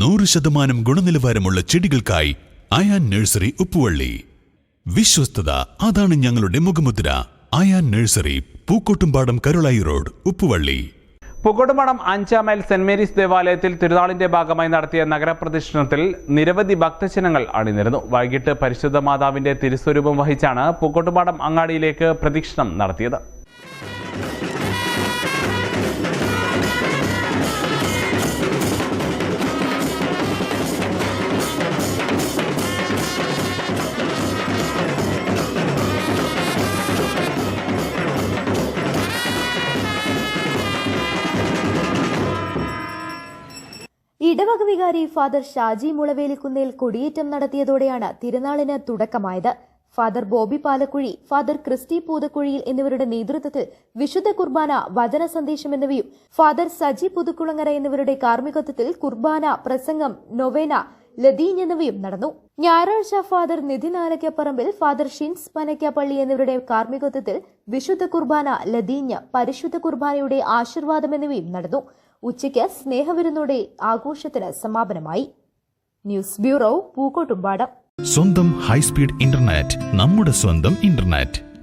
നൂറ് ശതമാനം ഗുണനിലവാരമുള്ള ചെടികൾക്കായി അയാൻ നഴ്സറി ഉപ്പുവള്ളി. വിശ്വസ്തത അതാണ് ഞങ്ങളുടെ മുഖമുദ്ര. Ayaan nursery Pookkottumpadam Karulai road Uppuvally. പുകടുമണം അഞ്ചാം മൈൽ സെന്റ് മേരീസ് ദേവാലയത്തിൽ തിരുനാളിന്റെ ഭാഗമായി നടത്തിയ നഗരപ്രദക്ഷിണത്തിൽ നിരവധി ഭക്തജനങ്ങൾ അണിനിരുന്നു. വൈകിട്ട് പരിശുദ്ധ മാതാവിന്റെ തിരുസ്വരൂപം വഹിച്ചാണ് പുകോട്ടുപാടം അങ്ങാടിയിലേക്ക് പ്രദക്ഷിണം നടത്തിയത്. ഇടവക വികാരി ഫാദർ ഷാജി മുളവേലിക്കുന്നേൽ കൊടിയേറ്റം നടത്തിയതോടെയാണ് തിരുനാളിന് തുടക്കമായത്. ഫാദർ ബോബി പാലക്കുഴി ഫാദർ ക്രിസ്റ്റി പൂതക്കുഴിയിൽ എന്നിവരുടെ നേതൃത്വത്തിൽ വിശുദ്ധ കുർബാന വചന സന്ദേശം എന്നിവയും ഫാദർ സജി പുതുക്കുളങ്ങര എന്നിവരുടെ കാർമ്മികത്വത്തിൽ കുർബാന പ്രസംഗം നൊവേന ലതീൻ എന്നിവയും നടന്നു. ഞായറാഴ്ച ഫാദർ നിധി നാലക്കപ്പറമ്പിൽ ഫാദർ ഷിൻസ് പനക്കപ്പള്ളി എന്നിവരുടെ കാർമ്മികത്വത്തിൽ വിശുദ്ധ കുർബാന ലതീഞ്ഞ് പരിശുദ്ധ കുർബാനയുടെ ആശീർവാദം എന്നിവയും നടന്നു. ഉച്ചയ്ക്ക് സ്നേഹവിരുന്നോടെ ആഘോഷത്തിന് സമാപനമായി. News bureau Pookkottumpadam. സ്വന്തം ഹൈസ്പീഡ് ഇന്റർനെറ്റ് നമ്മുടെ സ്വന്തം ഇന്റർനെറ്റ്.